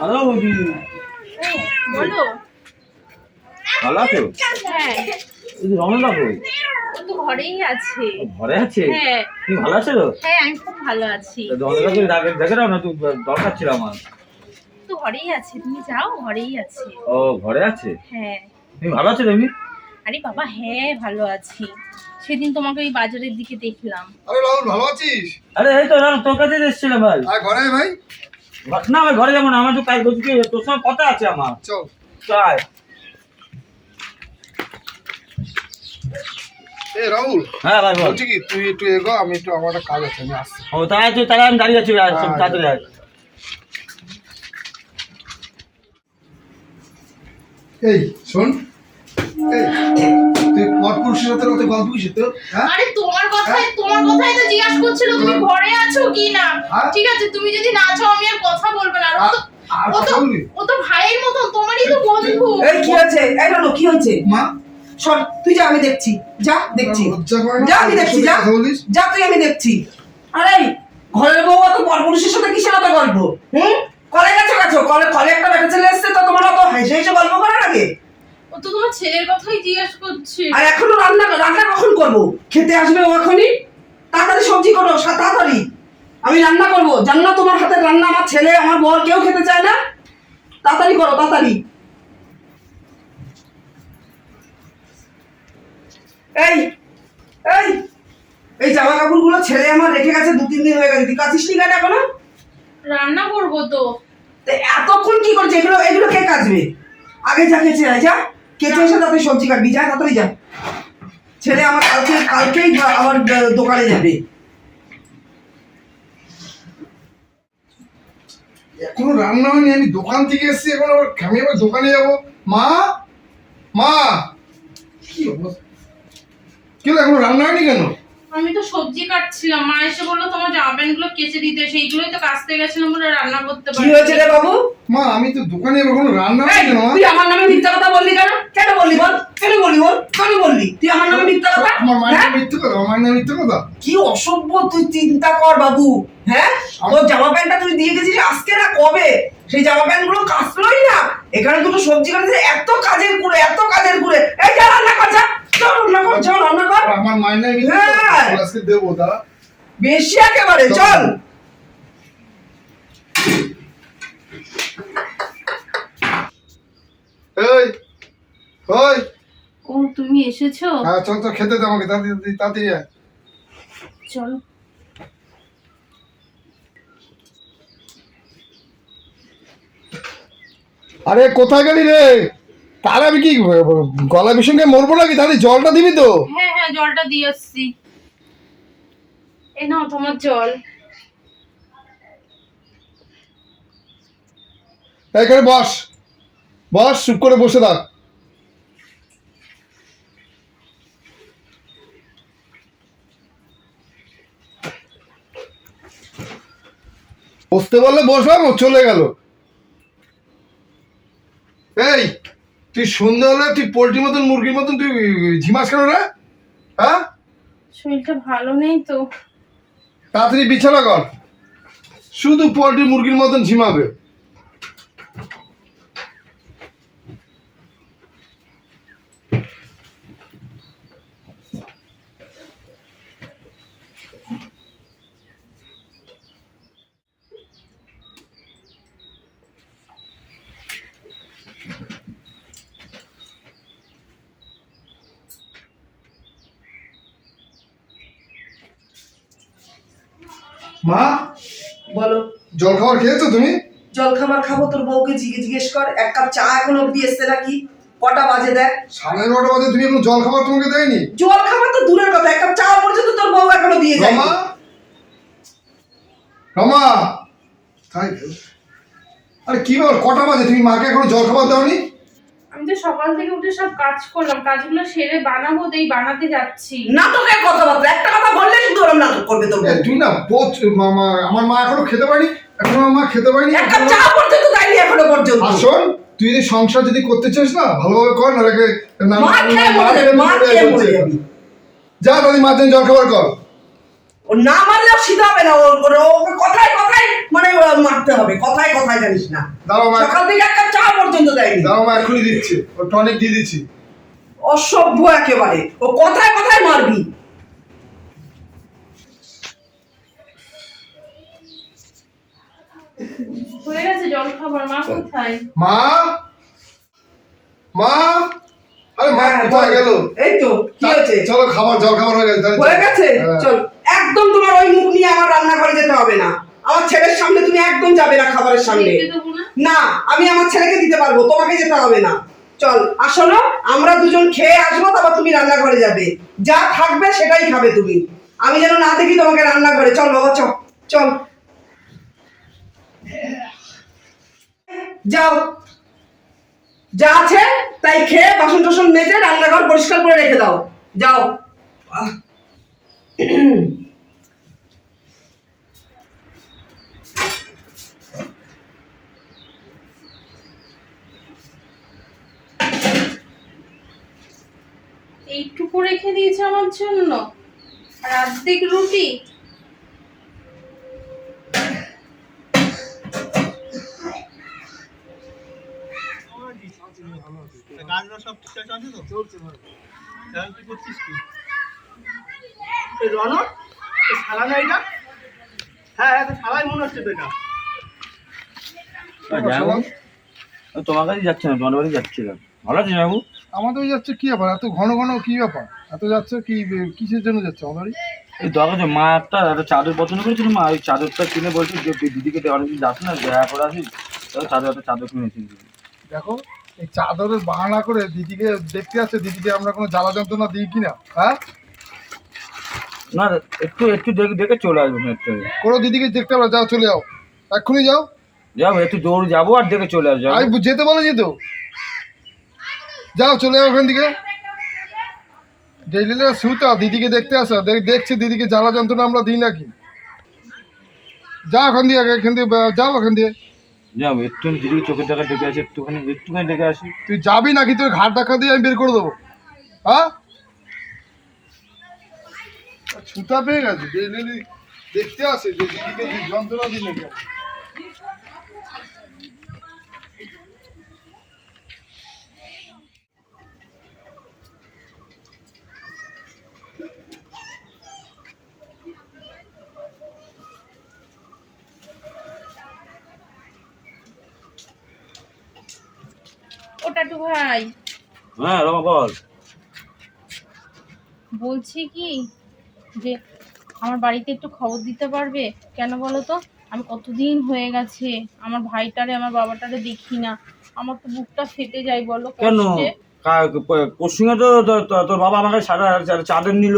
Hello বৌদি বলো। ভালো আছো? হ্যাঁ। এই কই তো ঘরেই আছে। ঘরে আছে? হ্যাঁ। তুমি ভালো আছো? তো হ্যাঁ আমি খুব ভালো আছি। রমণদাকে ডাকে দেখে দাও না তুই দরকার ছিল আমার। তো ঘরেই আছে। তুমি যাও ঘরেই আছে। ও ঘরে আছে? হ্যাঁ। তুমি ভালো আছো তুমি আরে বাবা হ্যাঁ ভালো আছি। সেদিন তোমাকে ওই বাজারের দিকে দেখলাম। আরে রাহুল ভালো আছিস? আরে এই তো তোর কাছে এসেছিলাম ভাই আর ঘরে ভাই? না ভাই ঘরে যাব না আমার তো কাজ বলছি তোর সঙ্গে কথা আছে আমার। চল। এ রাহুল হ্যাঁ ভাই বল। বলছি কি তুই একটু এগো আমি একটু আমার একটা কাজ আছে আমি আসছি। ও তাই তুই তাহলে আমি দাঁড়িয়ে আছি হ্যাঁ, তাড়াতাড়ি আয়। এই শোন। এই সাথে কত গল্প হ্যাঁ? আরে তোমার কথাই তোমার কথাই তো জিজ্ঞাসা করছিল তুমি ঘরে আছো কি না? হ্যাঁ? ঠিক আছে তুমি যদি না চাও আমি আর কথা বলব না। আর ও তো ও তো ভাইয়ের মতো তোমারই তো বন্ধু। এই কি হয়েছে? এই রনো কি হয়েছে? মা? সর তুই যা আমি দেখছি। যা দেখছি? যা আমি দেখছি যা। যা তুই আমি দেখছি। আরে ঘরের বউ তো পরপুরুষের সাথে কিসের অত গল্প? হুম? কলে গেছো গেছো? কলে কলে একটা বেটা ছেলে এসছে তো তোমার অত হেসে হেসে গল্প করার আগে? তো তোমার ছেলের কথাই জিজ্ঞাসা করছে। আর এখনও রান্না রান্না কখন করব? খেতে আসবে ও এখনই? তাড়াতাড়ি সবজি করো তাড়াতাড়ি। আমি রান্না করব। জান না তোমার হাতের রান্না আমার ছেলে আমার বর কেউ খেতে চায় না? তাড়াতাড়ি করো তাড়াতাড়ি। এই এই এই জামা কাপড়গুলো ছেলে আমার রেখে গেছে দু তিন দিন হয়ে গেছে। তুই কাছিস নি কেন এখনও? রান্না করব তো। এতক্ষণ কি করছে এগুলো এগুলো কে কাচবে? আগে যা কেচে যা। কেচে আপনি সবজি কাটবি তাড়াতাড়ি ছেলে আমার কালকে, কালকেই আমার দোকানে যাবে। এখনও রান্না হয়নি আমি দোকান থেকে এসেছি, এখন আবার আবার দোকানে যাব। মা মা! কি অবস্থা? কেন এখনও রান্না হয়নি কেন? আমি তো সবজি কাটছিলাম মা এসে বলল তোমার জামা গুলো কেচে দিতে সেইগুলোই তো কাচতে গেছিলাম বলে রান্না করতে পারি কি হয়েছে রে বাবু? মা আমি তো দোকানে এখনও রান্না কেন মা। তুই আমার নামে মিথ্যা কথা বললি কেন? কেন বললি বল? কেন বললি বল? কেন বললি? তুই আমার নামে মিথ্যা কথা? আমার মায়ের হ্যাঁ? নামে মিথ্যে কথা আমার নামে মিথ্যে কথা? কি অসভ্য তুই চিন্তা কর বাবু হ্যাঁ? তোর জামা প্যান্টটা তুই দিয়ে গেছিস আজকে না কবে? সেই জামা প্যান্টগুলো কাচলোই না। এখানে দুটো সবজি কাটছে এত কাজের করে এত কাজের করে এই যা রান্না কর রান্না কর চল রান্না কর। আমার মায়ের নামে মিথ্যে কথা হ্যাঁ। আজকে দেবো বেশি একেবারে চল। এই ওই। ও তুমি এসেছ? হ্যাঁ চল চল খেতে দে আমাকে তাড়াতাড়ি তাড়াতাড়ি। চলো। আরে কোথায় গেলি রে? তাহলে আমি কি গলা বিষঙ্গে মরবো নাকি? তাহলে জলটা দিবি তো। হ্যাঁ হ্যাঁ জলটা দিয়ে আসছি। এই নাও তোমার জল। এখানে বস। বস চুপ করে বসে থাক। বসতে বললে বসলাম ও চলে গেল। এই তুই সন্ধ্যে হলে তুই পোল্ট্রির মতন মুরগির মতন তুই ঝিমাস কেন রে? হ্যাঁ? শরীরটা ভালো নেই তো। তাড়াতাড়ি বিছানা কর। শুধু পোল্ট্রি মুরগির মতন ঝিমাবে। মা? বলো। জল খাবার খেয়েছো তুমি? জল খাবার খাব তোর বউকে জিজ্ঞেস জিজ্ঞেস কর। এক কাপ চা এখন অব্দি এসছে নাকি? কটা বাজে দেখ। সাড়ে নটা বাজে তুমি এখন জল খাবার তোমাকে দেয়নি? জল খাবার তো দূরের কথা। এক কাপ চা পর্যন্ত তোর বউ এখনও দিয়ে যায় রমা? রমা? তাই। আরে কি ব্যাপার? কটা বাজে? তুমি মাকে এখনও জল খাবার দাওনি? আমি তো সকাল থেকে উঠে সব কাজ করলাম কাজগুলো সেরে বানাবো এই বানাতে যাচ্ছি। নাটকের কথাবার্তা একটা কথা বললে শুধু ওরম নাটক করবে তোর বউ। তুই না বোঝ মামা আমার মা এখনও খেতে পারেনি এখনও আমার মা খেতে পারেনি এক কাপ চা পর্যন্ত দেয়নি এখনও পর্যন্ত। আর শোন তুই যদি সংসার যদি করতে চাস না ভালোভাবে কর না রেখে মা খেয়ে মরে যাবে মা খেয়ে মরে যাবে যা তাহলে মাঝে জল খাবার কর। ও না মারলেও সিধা হবে না ওর ওর- ও কথায় কথায় মানে মারতে হবে কথায় কথায় জানিস না। সকাল থেকে একটা চা পর্যন্ত দেয়নি। দাঁড়াও মা এখনই দিচ্ছে। ও টনিক দিয়ে দিচ্ছি। অসভ্য একেবারে। ও কথায় কথায় মারবি। হয়ে গেছে জল খাবার মা কোথায়? মা? মা? আরে মা হ্যাঁ, কোথায় গেল? এই তো কি হয়েছে? চলো খাবার জল খাবার হয়ে গেছে হয়ে গেছে? হ্যাঁ। চল। একদম তোমার ওই মুখ নিয়ে আমার রান্নাঘরে যেতে হবে না। আমার ছেলের সামনে তুমি একদম যাবে না খাবারের সামনে। না? আমি আমার ছেলেকে দিতে পারব তোমাকে যেতে হবে না। চল আসলো আমরা দুজন খেয়ে আসব তারপর তুমি রান্নাঘরে যাবে। যা থাকবে সেটাই খাবে তুমি। আমি যেন না দেখি তোমাকে রান্নাঘরে। চল বাবা চল চল। যাও। যা আছে তাই খেয়ে বাসন টাসন মেজে রান্নাঘর পরিষ্কার করে রেখে দাও। যাও। এইটুকু রেখে দিয়েছে আমার জন্য। আর অর্ধেক রুটি হ্যাঁ হ্যাঁ মনে তোমার কাছে যাচ্ছে না তোমার বাড়ি যাচ্ছিলাম ভালো আছিস বাবু। আমাদের ওই যাচ্ছে কি ব্যাপার? এত ঘন ঘন কি ব্যাপার? এত যাচ্ছে কি কিসের জন্য যাচ্ছে আমাদের? এই দরকার মা একটা একটা চাদর পছন্দ করেছিল মা ওই চাদরটা কিনে বলছে যে দিদিকে অনেকদিন যাস না দেখা করে তাহলে চাদর একটা চাদর কিনেছি দেখো এই চাদরের বাহানা করে দিদিকে দেখতে আসছে দিদিকে আমরা কোনো জ্বালা যন্ত্রণা দিই কিনা হ্যাঁ? না একটু একটু দেখে দেখে চলে আসব না একটু। কোনো দিদিকে দেখতে পারো যাও চলে যাও। এক্ষুনি যাও। যাব একটু দৌড় যাব আর দেখে চলে আসব। আমি যেতে বলেছি তো। যাও চলে যাও ওখান থেকে। ডেইলি সুতা দিদিকে দেখতে আসা। দেখ দেখছি দিদিকে জ্বালা যন্ত্রণা আমরা দিই নাকি। যাও ওখান দিয়ে এখান দিয়ে যাও ওখান দিয়ে। যাব একটু দিদিকে চোখের দেখা দেখে আসি একটুখানি একটুখানি দেখে আসি। তুই যাবি নাকি? তোর ঘাট দেখা দিয়ে আমি বের করে দেবো। হ্যাঁ? ছুতা পেয়ে গেছে দেখতে আসে যে দিদিকে কি যন্ত্রণা দিই ভাই। হ্যাঁ রমা বল। বলছি কি যে আমার বাড়িতে একটু খবর দিতে পারবে? কেন বলো তো? আমি কতদিন হয়ে গেছে আমার ভাইটারে আমার বাবাটারে দেখি না। আমার তো বুকটা ফেটে যায় বলো কেন। পশ্চিমে তো তোর বাবা আমাকে চা- চাদর নিল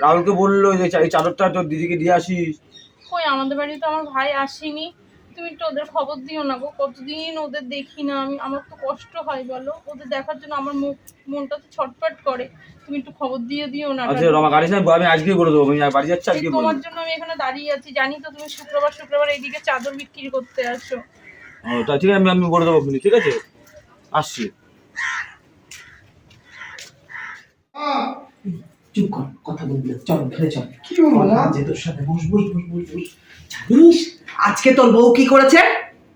রাহুলকে বলল যে এই চাদরটা তোর দিদিকে দিয়ে আসিস। কই আমাদের বাড়ি তো আমার ভাই আসেনি। তুমি একটু ওদের খবর দিও না গো। কতদিন ওদের দেখি না আমি আমার তো কষ্ট হয় বলো। ওদের দেখার জন্য আমার মুখ মনটা তো ছটফট করে। তুমি একটু খবর দিয়ে দিও না আচ্ছা রমা গাড়ি না আমি আজকে করে দেবো। আমি বাড়ি যাচ্ছি আজকে তোমার জন্য আমি এখানে দাঁড়িয়ে আছি। জানি তো তুমি শুক্রবার শুক্রবার এইদিকে চাদর বিক্রি করতে আসো। ও, তা ঠিক আছে আমি আমি বলে দেবো ঠিক আছে? আসছি। চুপ কর কথা বলবি চল ঘরে চল। কি কথা মা? তোর সাথে। বস বস বস বস বস। জানিস? আজকে তোর বউ কি করেছে?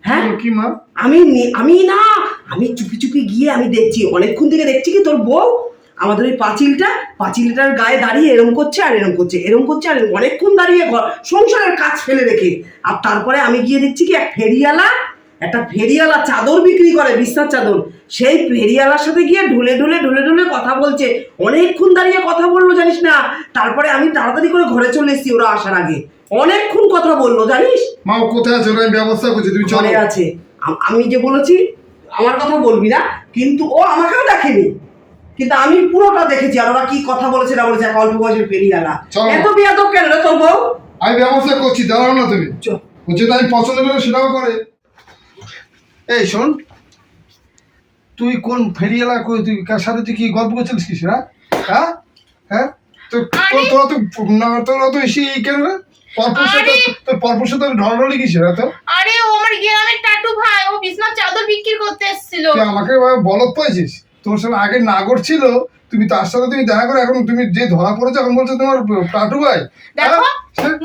হ্যাঁ? কি মা? আমি আমি না আমি চুপি চুপি গিয়ে আমি দেখছি অনেকক্ষণ থেকে দেখছি কি তোর বউ আমাদের ওই পাঁচিলটা পাঁচিলটার গায়ে দাঁড়িয়ে এরম করছে আর এরম করছে এরম করছে আর অনেকক্ষণ দাঁড়িয়ে ঘর- সংসারের কাজ ফেলে রেখে। আর তারপরে আমি গিয়ে দেখছি কি এক ফেরিওয়ালা একটা ফেরিওয়ালা চাদর বিক্রি করে বিস্তার চাদর। সেই ফেরিওয়ালার সাথে গিয়ে ঢুলে ঢুলে ঢুলে ঢুলে কথা বলছে। অনেকক্ষণ দাঁড়িয়ে কথা বলল জানিস না? তারপরে আমি তাড়াতাড়ি করে ঘরে চলে এসেছি ওরা আসার আগে। অনেকক্ষণ কথা বলল জানিস? মা কোথায় আছে? আমি ব্যবস্থা করছি তুমি চলে। আছে। আমি যে বলেছি আমার কথা বলবি না কিন্তু ও আমাকেও দেখেনি। কিন্তু আমি পুরোটা দেখেছি আর ওরা কি কথা বলেছে না বলেছে এক অল্প বয়সের পেরিয়ালা চলো। এত বিয়াদব কেন রে তোর বউ? আমি ব্যবস্থা করছি দাঁড়াও না তুমি। চল। ও যেটা আমি পছন্দ করে সেটাও করে। এই শোন তুই কোন ফেরিয়ালা কই তুই কার সাথে তুই কি গল্প করছিলিস কি সেটা হ্যাঁ? হ্যাঁ? তো তোর- তোরা তো না তোরা তো এসে এই কেন রে? তো আরে ও আমার গ্রামের টাটু ভাই ও বিছনার চাদর বিক্রি করতে এসেছিল। আমাকে বলত পাইছিস তোর সাথে আগে নাগর ছিল তুমি তার সাথে তুমি দেখা করে এখন তুমি যে ধরা পড়েছো এখন বলছো তোমার টাটু ভাই। দেখো হ্যাঁ?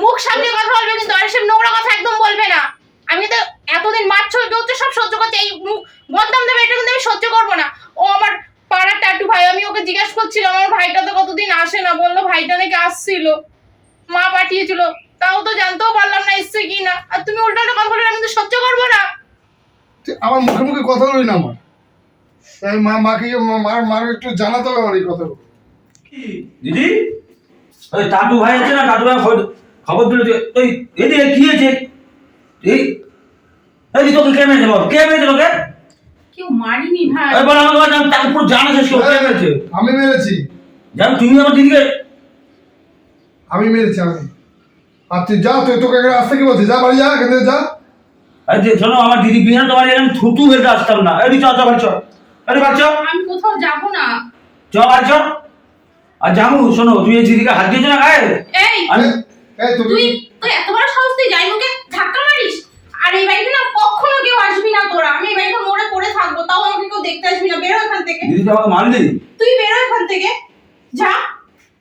মুখ সামনে কথা বলবে কিন্তু আর সব নোংরা কথা একদম বলবে না। আমি তো এতদিন মাছ সহ্য হচ্ছে সব সহ্য করতে এই মুখ বদনাম দেবে এটা কিন্তু আমি সহ্য করব না। ও আমার পাড়ার টাটু ভাই আমি ওকে জিজ্ঞেস করছিলাম আমার ভাইটা তো কতদিন আসে না বলল ভাইটা নাকি আসছিল। মা পাঠিয়েছিল। তাও তো জানতেও পারলাম না এসছে কি না আর তুমি উল্টো উল্টো কথা বলে আমি তো সহ্য করব না। তুই আমার মুখে মুখে কথা বলি না আমার। তাই মা মাকে মা- মার মার একটু জানাতে হবে আমার এই কথাগুলো। দিদি? ওই টাটু ভাই আছে না? টাটু ভাই খবর খবর দিল যে ওই এদিকে কি হয়েছে? এই এই তোকে কে মেরেছে বল? কে মেরেছে তোকে? কেউ মারিনি ভাই। ওই বল আমাকে বল তাকে পুরো জানা শেষ কে মেরেছে? আমি মেরেছি। জানো তুমি আমার দিদিকে আমি মেরেছি আমি। আর তুই যা তুই তোকে এখানে আসতে কি বলছিস? যা বাড়ি যা এখান থেকে যা। আরে যে শোনো আমার দিদি বিয়ে তোমার এখানে থুতু হেঁটে আসতাম না। এই চল চল বাড়ি চল। আরে বাচ্চা আমি কোথাও যাব না। চ বাড়ি চ আর জামু শোনো তুমি এই দিদিকে হাত দিয়েছ না গায়ে? এই এই তুই তুই এত বড় সাহস তুই যাই মুখে ধাক্কা মারিস। আর এই বাড়িতে না কখনো কেউ আসবি না তোরা। আমি এই বাড়িতে মোড়ে পড়ে থাকব তাও আমাকে কেউ দেখতে আসবি না। বেরো এখান থেকে। দিদি তো আমাকে মারলি। তুই বেরো এখান থেকে। যা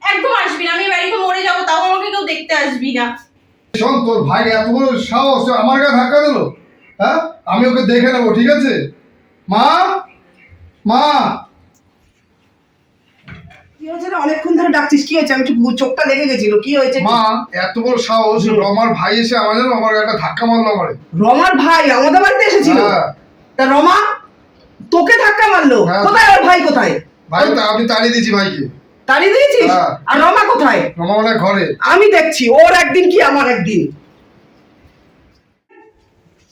একদম আসবি না আমি এই বাড়িতে মরে যাব তাও আমাকে কেউ দেখতে আসবি না। শোন তোর ভাই এত বড় সাহস আমার গায়ে ধাক্কা দিল? হ্যাঁ? আমি ওকে দেখে নেব ঠিক আছে? মা? মা? কি হয়েছে অনেকক্ষণ ধরে ডাকছিস কি হয়েছে? আমি একটু চোখটা লেগে গেছিল কি হয়েছে? মা এত বড় সাহস আমার ভাই এসে আমাদের আমার গায়ে একটা ধাক্কা মারলো আমারে। রমার ভাই আমাদের বাড়িতে এসেছিল? হ্যাঁ। তা রমা তোকে ধাক্কা মারলো? হ্যাঁ। কোথায়? ওর ভাই কোথায়? ভাই আমি তাড়িয়ে দিয়েছি ভাইকে। তাড়িয়ে দিয়েছিস? হ্যাঁ। আর রমা কোথায়? রমা মনে ঘরে। আমি দেখছি ওর একদিন কি আমার একদিন।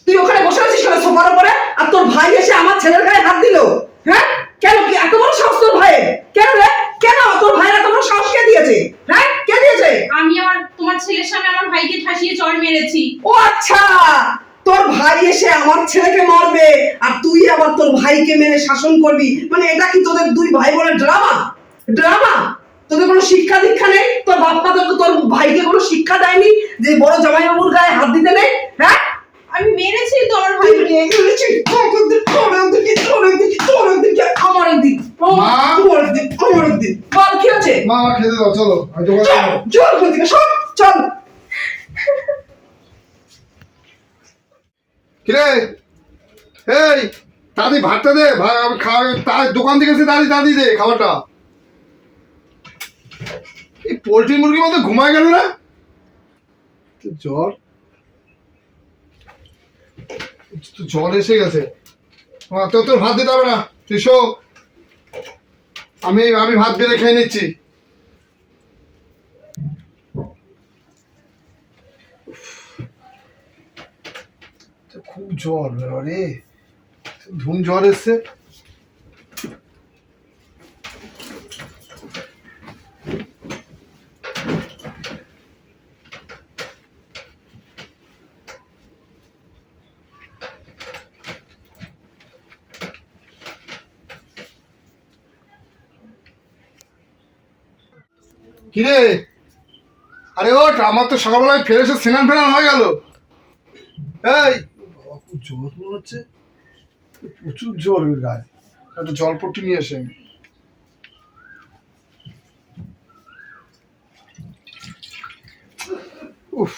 তুই ওখানে বসে আছিস কেন সোফার উপরে? আর তোর ভাই এসে আমার ছেলের গায়ে হাত দিল? হ্যাঁ? কেন কি এত বড় সাহস তোর ভাইয়ের? কেন রে? কেন তোর ভাইয়ের এত বড় সাহস কে দিয়েছে? হ্যাঁ? কে দিয়েছে? আমি আমার তোমার ছেলের সামনে আমার ভাইকে ঠাসিয়ে চড় মেরেছি। ও আচ্ছা! তোর ভাই এসে আমার ছেলেকে মারবে আর তুই আবার তোর ভাইকে মেরে শাসন করবি। মানে এটা কি তোদের দুই ভাই বোনের ড্রামা ড্রামা। তোদের কোনো শিক্ষা দীক্ষা নেই? তোর বাপ্পা তোকে তোর ভাইকে কোনো শিক্ষা দেয়নি যে বড় জামাইবাবুর গায়ে হাত দিতে নেই? হ্যাঁ? আমি মেরেছি তো আমার ভাইকে। নিয়ে গেছি তোর দিক তোর দিক তোর দিক তোর দিক আমার দিক। আমার দিক আমার দিক। বল কি আছে মা খেতে দাও চলো আমি চল কিরে এই দাদি ভাতটা দে ভাই খাওয়া তার দোকান থেকে এসে দাদি দাদি দে খাবারটা। এই পোলট্রি মুরগির মতো ঘুমায় গেল না? তো জ্বর। জ্বর এসে গেছে। তোর তোর ভাত দিতে হবে না। তুই শো। আমি আমি ভাত বেড়ে খেয়ে নিচ্ছি। খুব জ্বর রে। ধুম জ্বর এসছে। কিরে? আরে ওঠ, আমার তো সকালবেলায় ফেরে এসে স্নান ফেনান হয়ে গেল। এই জ্বর মনে হচ্ছে। প্রচুর জ্বর ওর গায়ে। একটা জলপট্টি নিয়ে এসে আমি। উফ।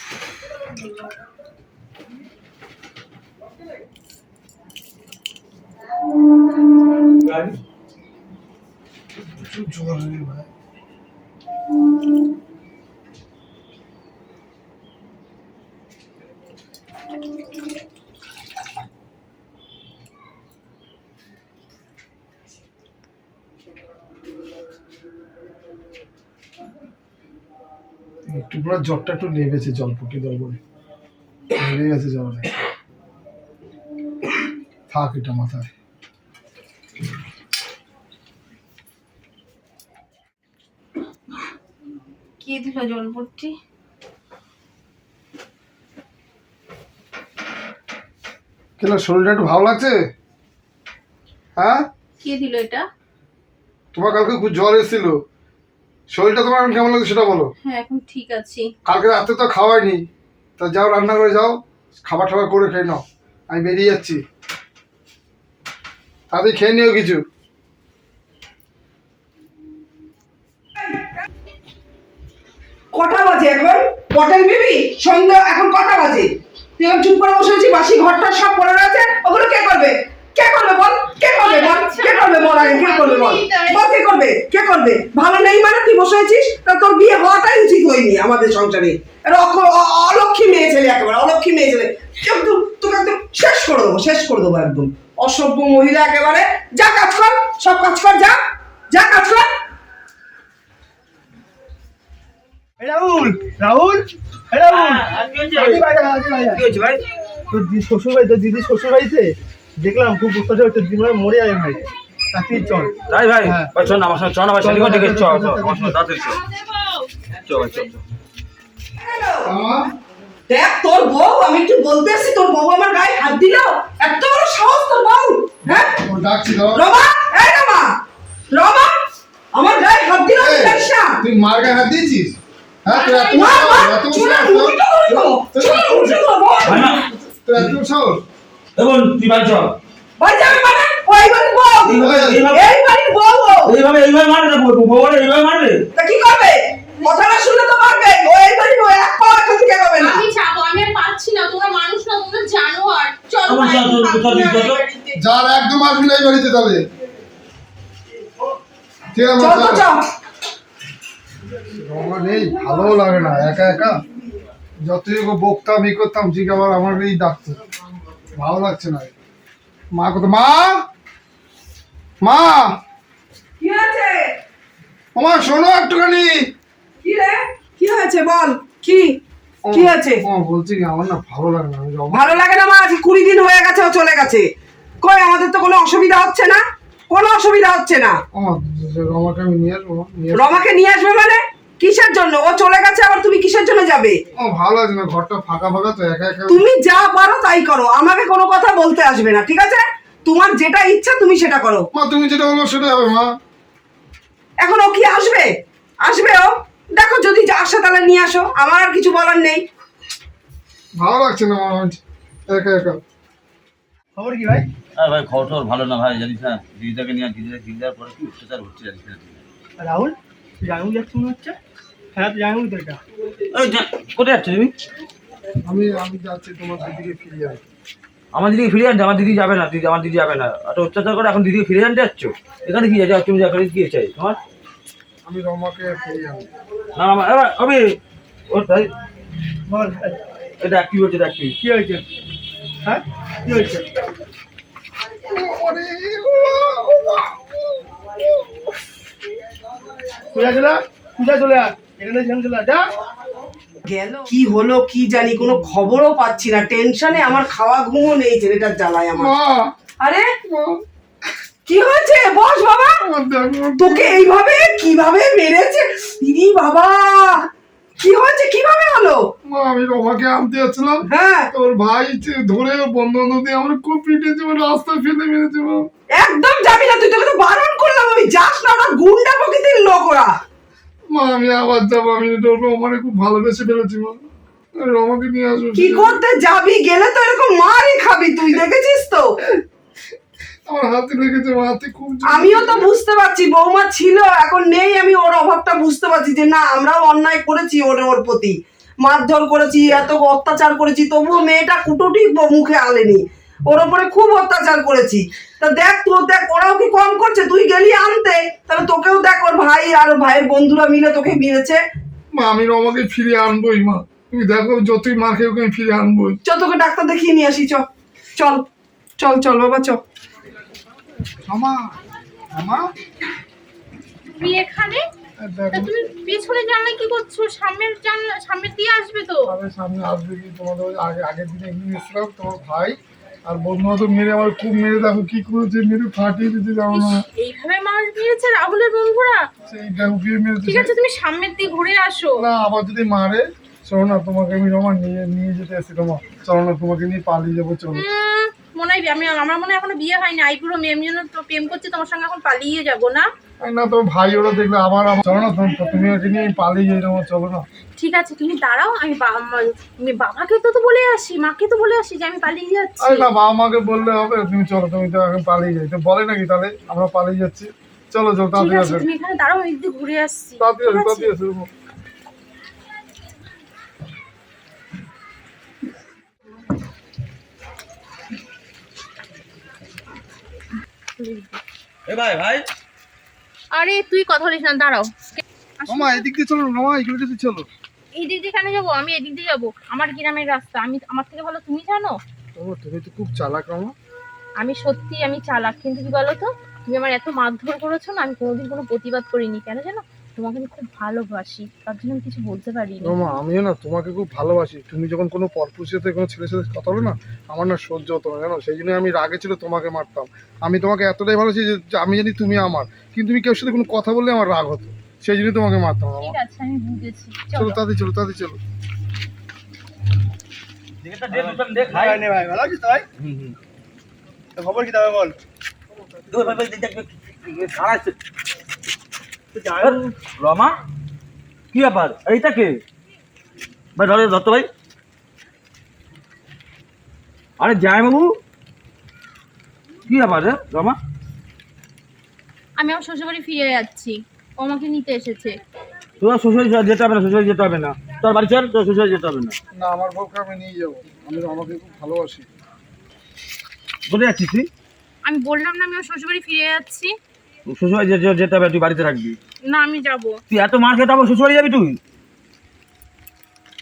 প্রচুর জ্বর রে ভাই। পুরো জ্বরটা একটু নেমেছে জলপটি দল বলে নেমে গেছে জ্বরে থাক এটা মাথায়। কে দিল জলপট্টি কেন শরীরটা একটু ভালো লাগছে? হ্যাঁ? কে দিল এটা? তোমার কালকে খুব জ্বর এসেছিল। শরীরটা তোমার এখন কেমন লাগছে সেটা বলো। হ্যাঁ এখন ঠিক আছি। কালকে রাত্রে তো খাওয়াইনি। তা যাও রান্না করে যাও খাবার টাবার করে খেয়ে নাও। আমি বেরিয়ে যাচ্ছি। তাদের খেয়ে নিও কিছু। কটা বাজে এখন? পটেল বিবি সন্ধ্যা এখন কটা বাজে? তুই এখন চুপ করে বসে আছিস? বাসি ঘরটা সব পড়ে রয়েছে? ওগুলো কে করবে? কে করবে বল? কে করবে বল? কে করবে বল আগে? কে করবে বল? বল কে করবে? কে করবে? ভালো নেই মানে তুই বসে আছিস? তা তোর বিয়ে হওয়াটাই উচিত হয়নি আমাদের সংসারে। অলক্ষী মেয়ে ছেলে একেবারে অলক্ষী মেয়ে ছেলে। একদম তোকে একদম শেষ করে দেবো শেষ করে দেবো একদম। অসভ্য মহিলা একেবারে। যা কাজ কর সব কাজ কর যা। যা কাজ কর। রাহুল রাহুল রাহুল। কি হয়েছে? ভাই তোর শ্বশুর বাড়ি তোর দিদি শ্বশুর বাড়িতে দেখলাম খুব অত্যাচার হচ্ছে মনে মরে যাবে ভাই। তাড়াতাড়ি চল। তাই ভাই? হ্যাঁ। ভাই চল না আমার সঙ্গে চল না ভাই চল, শালিগঞ্জ চল, চল, চল চল, চল চল, আমার সঙ্গে তাড়াতাড়ি চল। চল ভাই চল দেখ তোর বউ আমি একটু বলতে এসেছি তোর বউ আমার গায়ে হাত দিল? এত বড় সাহস তোর বউ হ্যাঁ? ও ডাকছি দাও রমা এই রমা রমা আমার গায়ে হাত দিল তুই মার গায়ে হাত দিয়েছিস? হ্যাঁ তোর এত সাহস, তোর এত সাহস। এবং চল। মানে? ওই বাড়ির বউ। এইভাবে এইভাবে এই বাড়ির এইভাবে এইভাবে মারবে না বউ বউ এইভাবে মারবে? তা কি করবে? কথা শুনলে তো মারবে। ও এই বাড়ির এক পা এখান থেকে যাবে না। আমি যাব আমি আর পারছি না তোমরা মানুষ না তোমরা জানোয়ার চলো আমার ভাই, চল, চল, থাকব চল, না চল, এই চল। বাড়িতে। যার একদম আসবি এই বাড়িতে তাহলে চল তো চল। আমার এই ভালো লাগে না একা একা। যতই বকতাম ই করতাম ঠিক আবার আমার এই ডাকতো। ভালো লাগছে না। মা কত মা? মা? কি আছে আমার শোনো একটুখানি। কি রে? কি হয়েছে বল? কি? কি আছে ও বলছি আমার না ভালো লাগে না ভালো লাগে না মা আজ কুড়ি দিন হয়ে গেছে ও চলে গেছে। কই আমাদের তো কোনো অসুবিধা হচ্ছে না? কোনো অসুবিধা হচ্ছে না? ও রমাকে আমি নিয়ে আসব নিয়ে আসব। রমাকে নিয়ে আসবে মানে? কিসের জন্য? ও চলে গেছে আবার তুমি কিসের জন্য যাবে? ও ভালো লাগছে না ঘরটা ফাঁকা ফাঁকা তো একা একা। তুমি যা পারো তাই করো আমাকে কোনো কথা বলতে আসবে না ঠিক আছে? তোমার যেটা ইচ্ছা তুমি সেটা করো। মা তুমি যেটা বলব সেটা হবে মা। এখন ও কি আসবে? আসবে ও? দেখো যদি আসে তাহলে নিয়ে আসো আমার আর কিছু বলার নেই। ভালো লাগছে না আমার একা একা। খবর কি ভাই? আর ভাই খবর টবর ভালো না ভাই জানিস না দিদিটাকে নিয়ে দিদিটা দিদিটার পরে কি অত্যাচার হচ্ছে জানিস না? রাহুল জানুন যাচ্ছে মনে হচ্ছে? হ্যাঁ তো এটা? কোথায় যাচ্ছ তুমি? আমি আমি যাচ্ছি তোমার দিদিকে ফিরিয়ে আমার দিদিকে ফিরে আনতে আমার দিদি যাবে না দিদি আমার দিদি যাবে না। এত অত্যাচার করে এখন দিদিকে ফিরে আনতে যাচ্ছ? এখানে কি আছে তুমি এখানে কি চাই তোমার? আমি রমাকে ফিরিয়ে আনব। না আমার এবার আমি ওর তাই বল। এটা কি হচ্ছে তুই। কি হয়েছে? হ্যাঁ? কি হয়েছে? পূজা চলে আয়, চলে চলে কি হলো কি জানি কোনো খবরও পাচ্ছি না। টেনশনে আমার খাওয়া ঘুমও নেই ছেলেটার জ্বালায় আমার। আরে? কি হয়েছে? বস বাবা। তোকে এইভাবে কীভাবে মেরেছে? ইরি বাবা। কি হয়েছে? কীভাবে হলো? আমি বাবাকে আনতে যাচ্ছিলাম। হ্যাঁ। তোর ভাই ধরে বন্ধু দিয়ে আমার খুব পিটেছে রাস্তায় ফেলে মেরেছে একদম যাবি না তুই তোকে তো বারণ করলাম আমি। যাস না ওরা গুন্ডা প্রকৃতির লোক ওরা। মা আমি আবার যাব আমি তো রমাকে খুব ভালোবেসে ফেলেছি মা। রমাকে নিয়ে আসব কি করতে যাবি? গেলে তো এরকম মারই খাবি তুই দেখেছিস তো? আমার হাতে লেগেছে আমার হাতে খুব আমিও তো বুঝতে পারছি বৌমা ছিল এখন নেই আমি ওর অভাবটা বুঝতে পারছি যে না আমরাও অন্যায় করেছি ওর ওর প্রতি। মারধর করেছি এত অত্যাচার করেছি তবুও মেয়েটা কুটোটি মুখে আলেনি ওর ওপরে খুব অত্যাচার করেছি। তা দেখ তোর দেখ ওরাও কি কম করছে? তুই গেলি আনতে। তাহলে তোকেও দেখ ওর ভাই আর ভাইয়ের বন্ধুরা মিলে তোকে মেরেছে। মা আমি রমাকে ফিরিয়ে আনবোই মা। তুমি দেখো যতই খেয়ে ওকে আমি ফিরে আনবোই। চ তোকে ডাক্তার দেখিয়ে নিয়ে আসি চ। চল চল চল বাবা চ। আমা তুমি এখানে? তা তুমি পেছনে জানলে কি করছ? সামনের জানলা সামনের দিয়ে আসবে তো? সামনে আসবে কি? তোমাদের ওই আগে আগের দিনে একদিন এসেছিলাম তোমার ভাই আর বন্ধু তো মেরে আমার খুব মেরে দেখো কি করেছে মেরে ফাটিয়ে দিতে যাও না। এইভাবে মার দিয়েছে রাহুলের বন্ধুরা? সেই দেখো কি মেরে ঠিক আছে তুমি সামনের দিকে ঘুরে আসো। না আবার যদি মারে চলো না তোমাকে আমি রমা নিয়ে নিয়ে যেতে আসি রমা। চলো না তোমাকে নিয়ে পালিয়ে যাব চলো। মনে হয় আমি আমার মনে হয় এখনও বিয়ে হয়নি। মেয়ে জন্য তো প্রেম করছে তোমার সঙ্গে এখন পালিয়ে যাব না? না তোমার ভাই ওরা দেখলে আমার চলো না তুমি ওকে নিয়ে পালিয়ে যাই রমা চলো না। ঠিক আছে তুমি দাঁড়াও আমি বাবাকে তো তো বলে আসি মাকে তো বলে আসি যে আমি পালিয়ে যাচ্ছি। আরে না বাবা মাকে বললে হবে তুমি চলো তুমি তো এখন পালিয়ে যাই। তো বলে নাকি তাহলে আমরা পালিয়ে যাচ্ছি। চলো চলো তাড়াতাড়ি আসো। তুমি এখানে দাঁড়াও একটু ঘুরে আসছি। তাড়াতাড়ি আসো তাড়াতাড়ি আসো এ ভাই ভাই। আরে তুই কথা বলিস না দাঁড়াও। মামা এদিক দিয়ে চলো মামা এগুলো দিয়ে চলো। এই দিক দিয়ে কেন যাব? আমি এদিক দিয়ে যাব। আমার গ্রামের রাস্তা। আমি আমার থেকে ভালো তুমি জানো? ও তুমি তো খুব চালাক মামা। আমি সত্যি আমি চালাক। কিন্তু কি বলো তো তুমি আমার এত মারধর করেছ না আমি কোনোদিন কোনো প্রতিবাদ করিনি। কেন জানো? তোমাকে আমি খুব ভালোবাসি তার জন্য আমি কিছু বলতে পারিনি মামা আমিও না তোমাকে খুব ভালোবাসি তুমি যখন কোনো পরপুষের সাথে কোনো ছেলের সাথে কথা বলো না আমার না সহ্য হতো না জানো সেই জন্য আমি রাগে ছিল তোমাকে মারতাম আমি তোমাকে এতটাই ভালোবাসি যে আমি জানি তুমি আমার কিন্তু তুমি কেউ সাথে কোনো কথা বললে আমার রাগ হতো সেই জন্য তোমাকে মারতাম ঠিক আছে আমি বুঝেছি চলো তাড়াতাড়ি চলো তাড়াতাড়ি চলো নে খবর কি তবে বল দুই ভাই ভাই দেখ রমা কি ব্যাপার? এইটা কে? ভাই ধরে দত্ত ভাই। আরে জয় বাবু কি ব্যাপার রে রমা? আমি আমার শ্বশুরবাড়ি ফিরে যাচ্ছি। ও আমাকে নিতে এসেছে। তোর শ্বশুর যেতে হবে না শ্বশুর যেতে হবে না। তোর বাড়ি চল তোর শ্বশুর যেতে হবে না। না আমার বউকে আমি নিয়ে যাব। আমি আমাকে খুব ভালোবাসি। কোথায় যাচ্ছিস তুই? আমি বললাম না আমি আমার শ্বশুরবাড়ি ফিরে যাচ্ছি। শ্বশুর যেতে যেতে হবে তুই বাড়িতে রাখবি না আমি যাব। তুই এত মার খেতে আবার শ্বশুর যাবি তুই?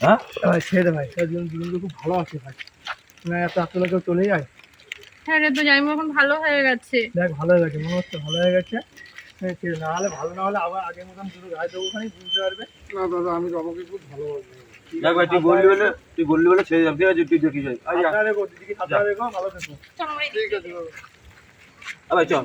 হ্যাঁ? ভাই ছেড়ে ভাই তোর জীবন জীবনকে খুব ভালো আছে ভাই। না এত আসলে কেউ চলে যায়? হ্যাঁ রে তো জামাই এখন ভালো হয়ে গেছে। দেখ ভালো হয়ে গেছে মনে হচ্ছে ভালো হয়ে গেছে। হ্যাঁ, না হলে ভালো না হলে আবার আগের মতন শুধু গায়ে দেবো ওখানেই বুঝতে পারবে? না দাদা আমি আমাকে খুব ভালোবাসি। দেখ ভাই তুই বললি বলে তুই বললি বলে ছেড়ে যাবি ঠিক আছে তুই দেখিস ভাই আচ্ছা রেখো দিদিকে সাবধানে রেখো ভালো থেকো। চল ঠিক আছে ভাই চল।